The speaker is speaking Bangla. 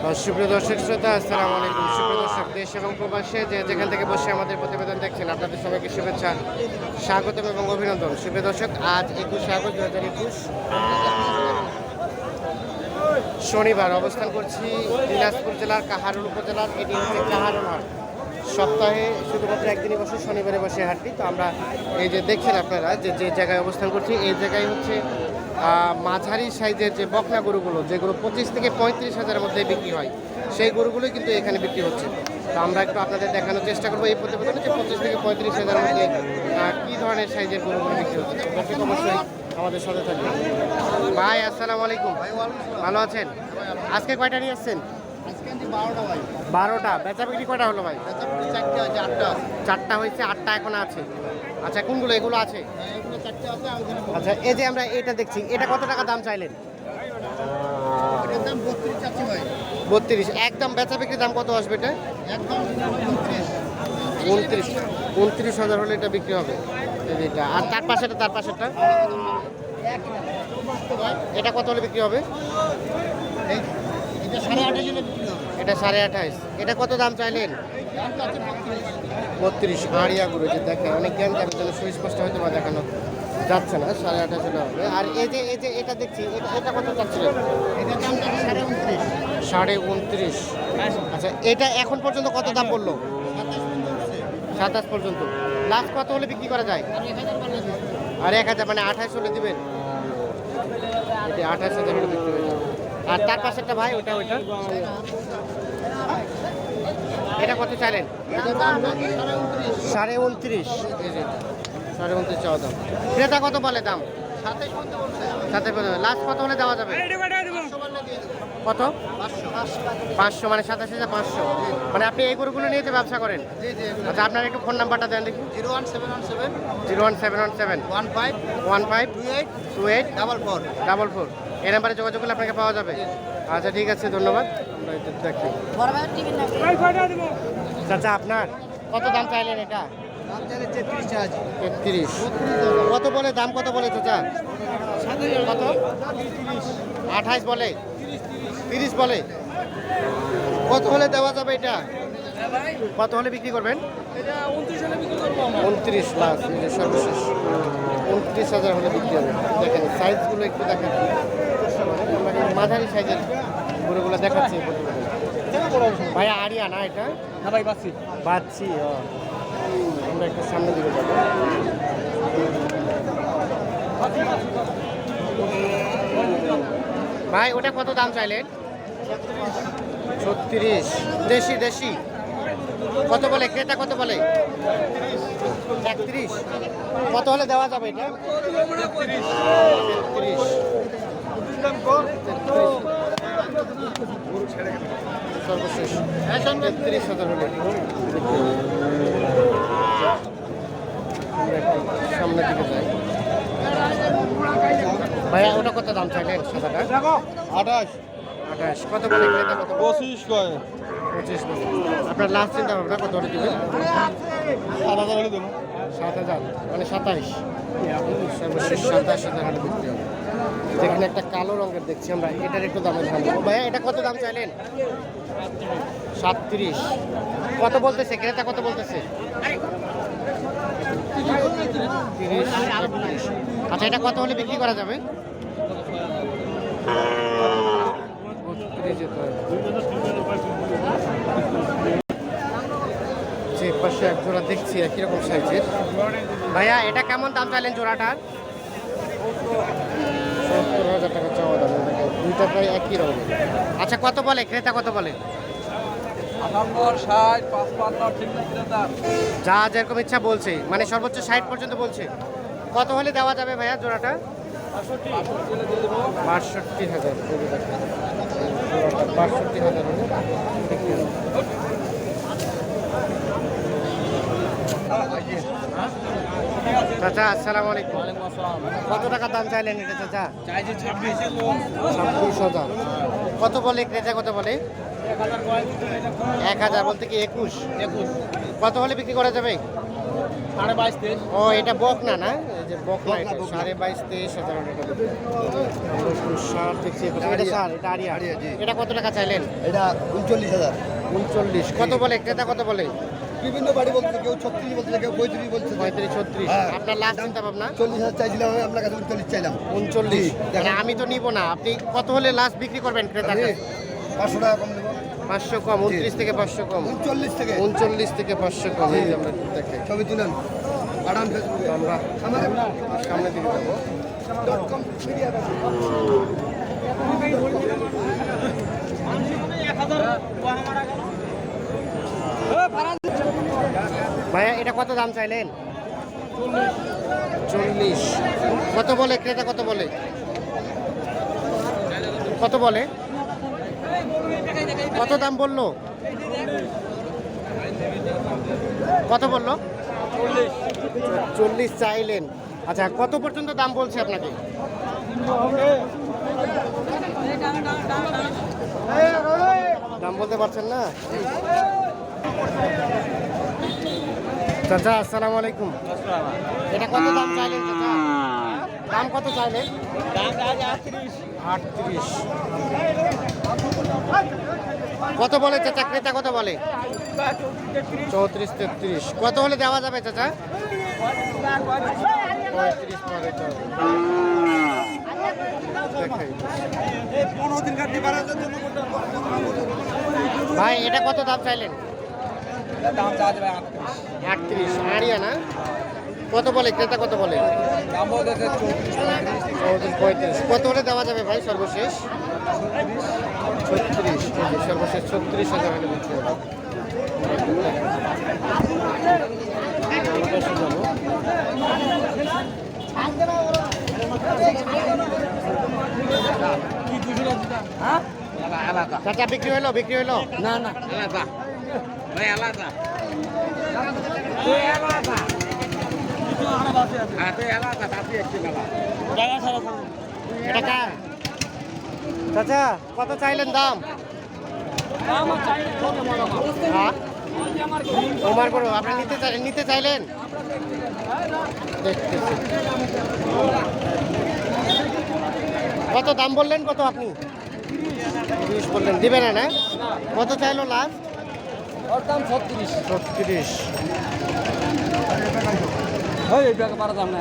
সুপ্রিয় দর্শক, শ্রোতা, আসসালামু আলাইকুম। সুপ্রিয় দর্শক, দেশ এবং প্রবাসে যে যেখান থেকে বসে আমাদের প্রতিবেদন দেখছেন, আপনাদের সবাইকে শুভেচ্ছা, স্বাগতম এবং অভিনন্দন। সুপ্রিয় দর্শক, আজ একুশে আগস্ট দু হাজার একুশ, শনিবার অবস্থান করছি দিনাজপুর জেলার কাহারুল উপজেলার, এটি হচ্ছে কাহারুল হাট। সপ্তাহে শুধুমাত্র একদিনই বসে, শনিবারে বসে হাটটি। তো আমরা এই যে দেখছেন আপনারা যে যে জায়গায় অবস্থান করছি, এই জায়গায় হচ্ছে মাঝারি সাইজের যে বকনা গরুগুলো, যেগুলো পঁচিশ থেকে পঁয়ত্রিশ হাজারের মধ্যে বিক্রি হয়, সেই গরুগুলোই কিন্তু এখানে বিক্রি হচ্ছে। তো আমরা একটু আপনাদের দেখানোর চেষ্টা করব এই প্রতিবেদনে যে পঁচিশ থেকে পঁয়ত্রিশ হাজারের মধ্যে কী ধরনের সাইজের গরুগুলো বিক্রি হচ্ছে। অবশ্যই আমাদের সাথে থাকবে ভাই, আসসালামু আলাইকুম। ভালো আছেন? আজকে কয়টা নিয়ে আসছেন? বারোটা বেচা বিক্রি কটা হলো ভাই? চারটে আছে আটটা চারটা হয়েছে আটটা এখন আছে। আচ্ছা কোনগুলো? এগুলো আছে? ওখানে আচ্ছা এই যে আমরা এটা দেখছি এটা কত টাকা দাম চাইলেন? বত্রিশ একদম বেচা বিক্রি দাম কত আসবে এটা? একদম উনত্রিশ। উনত্রিশ হাজার হলে এটা বিক্রি হবে। এটা। আর তার পাশেটা তার পাশেরটা? এটা কত হলে বিক্রি হবে? এটা সাড়ে আঠাশ এটা আঠাইশ এটা কত দাম চাইলেন? বত্রিশ। আড়িয়া গুলো যে দেখে অনেক জ্ঞান যাবে জন্য সুস্পষ্ট হয়তো বা দেখানো যাচ্ছে না সাড়ে আঠাশ হলে হবে। আর এই যে এই যে এটা দেখছি এটা- কত দাম সাড়ে উনত্রিশ। আচ্ছা এটা এখন পর্যন্ত কত দাম পড়ল? সাতাশ পর্যন্ত লাস্ট কত হলে বিক্রি করা যায়? আর এক হাজার মানে আঠাশ হলে দিবেন? এটি আঠাশ হাজার হলে বিক্রি হয়ে আর তার পাশেরটা ভাই? ওটা ওইটা। এটা কত চাইলেন? দাম সাড়ে উনত্রিশ। সাড়ে উনত্রিশ। চাওয়া দাম। ক্রেতা কত বলে দাম? সাথে লাস্ট কত হলে দেওয়া যাবে? কত? পাঁচশো। মানে সাতাশ হাজার পাঁচশো। মানে আপনি এই গরুগুলো নিয়ে তো ব্যবসা করেন? জি জি আচ্ছা আপনার একটু ফোন নাম্বারটা দেন দেখি। Zero one seven one seven zero one seven one seven. One five one five two eight two eight double four. Double four. এই নাম্বারে যোগাযোগ করলে আপনাকে পাওয়া যাবে। আচ্ছা ঠিক আছে, ধন্যবাদ। আমরা চাচা, আপনার? কত দাম চাইলেন এটা? কত বলে, দাম কত বলে চাচা? কত? আঠাইশ বলে। তিরিশ বলে। কত হলে দেওয়া যাবে এটা? কত হলে বিক্রি করবেন? উনত্রিশ লাখ সর্বশেষ। উনত্রিশ হাজার হলে বিক্রি হবে। দেখেন সাইজগুলো একটু দেখেন। মাঝারি সাইজের গরুগুলো দেখাচ্ছি। ভাইয়া আরিয়া না এটা? না ভাই পাচ্ছি পাচ্ছি ও। আমরা একটু সামনের দিকে যাব। ভাই ওটা কত দাম চাইলেন? ছত্রিশ। দেশি দেশি? কত বলে? ক্রেতা কত বলে? একত্রিশ। কত হলে দেওয়া যাবে এটা? সর্বশেষ। সামনের দিকে যাই। ভাইয়া, ওটা কত দাম চাইলেন? সাদাটা? আঠাশ। আঠাশ। কত বলে ক্রেতা কত পঁচিশ কয় পঁচিশ আপনার লাস্ট চিন্তা ভাবনা কত হলে দিবেন সাত হাজার হলে দেবো। সাত হাজার মানে সাতাইশ। সর্বশেষ সাতাশ হাজার হাটে বিক্রি হবে। যেখানে একটা কালো রঙের দেখছি আমরা এটার একটু দামে দেবো ভাইয়া এটা কত দাম চাইলেন? সাতত্রিশ। কত বলতেছে? ক্রেতা কত বলতেছে। আচ্ছা এটা কত হলে বিক্রি করা যাবে? বত্রিশ যেতে পাশে এক জোড়া দেখছি একই রকম সাইজের ভাইয়া এটা কেমন দাম চাইলেন জোড়াটার সত্তর হাজার টাকা চাওয়া দাম দুইটা প্রায় একই রকম? আচ্ছা কত বলে? ক্রেতা কত বলে? যা যেরকম ইচ্ছা বলছে মানে সর্বোচ্চ ষাট পর্যন্ত বলছে। কত হলে দেওয়া যাবে ভাইয়া জোড়াটা? বাষট্টি হাজার। বাষট্টি হাজার হলে বিক্রি হবে। চাচা আসসালামু আলাইকুম। কত টাকা দাম চাইলেন এটা চাচা? ছাব্বিশ হাজার। কত বলে ক্রেতা কত বলে? এক হাজার বলতে কি একুশ? একুশ। কত হলে বিক্রি করা যাবে? সাড়ে বাইশ তেইশ। ও এটা বক না? না যে বক না এটা সাড়ে বাইশ তেইশ হাজার সার আরিয়া, এটা কত টাকা চাইলেন? এটা উনচল্লিশ হাজার। উনচল্লিশ। কত বলে ক্রেতা কত বলে? বিভিন্ন বাড়ি বলছে কেউ ছত্রিশ বলছে কেউ পঁয়ত্রিশ বলছে পঁয়ত্রিশ ছত্রিশ। হ্যাঁ। আপনার লাস্ট চিন্তা ভাবনা? চল্লিশ হাজার চাইছিলাম আমি আপনার কাছে উনচল্লিশ চাইলাম। উনচল্লিশ। দেখেন। মানে আমি তো নিব না। আপনি কত হলে লাস্ট বিক্রি করবেন ক্রেতা পাঁচশো টাকা কম দেবো পাঁচশো কম উনত্রিশ থেকে পাঁচশো কম। উনচল্লিশ থেকে। উনচল্লিশ থেকে পাঁচশো কম এই আমরা দেখে। ছবি তুলেন। ফেসবুকে আমরা সামনে দিকে যাব। ডট কম ভাইয়া, এটা কত দাম চাইলেন? চল্লিশ। কত বলে? ক্রেতা কত বলে? কত বলে? কত দাম বলল? কত বলল? চল্লিশ চাইলেন। আচ্ছা কত পর্যন্ত দাম বলছে আপনাকে? দাম বলতে পারছেন না? চাচা আসসালামু আলাইকুম। এটা কত দাম চাইলেন চাচা? দাম কত চাইলেন? আটত্রিশ। কত বলে চাচা? ক্রেতা কত বলে? চৌত্রিশ তেত্রিশ। কত হলে দেওয়া যাবে চাচা? পঁয়ত্রিশ। ভাই এটা কত দাম চাইলেন? দাম চা যাবে আটত্রিশ। আটত্রিশ। আড়িয়া না? কত বলে? ক্রেতা কত বলে? দাম চৌত্রিশ। চৌত্রিশ পঁয়ত্রিশ। কত হলে দেওয়া যাবে ভাই সর্বশেষ? ছত্রিশ। সর্বশেষ ছত্রিশ হাজার হলে বলছে। হ্যাঁ? বিক্রি হলো? বিক্রি হলো? না না। আলাদা। চাচা, কত চাইলেন দাম? হ্যাঁ? ওমার করো আপনি নিতে নিতে চাইলেন? কত দাম বললেন, কত আপনি? বললেন। দিবে না না? কত চাইলো লাস্ট ওর দাম ছত্রিশ। ছত্রিশ। ওই এই টাকা পারা দাম না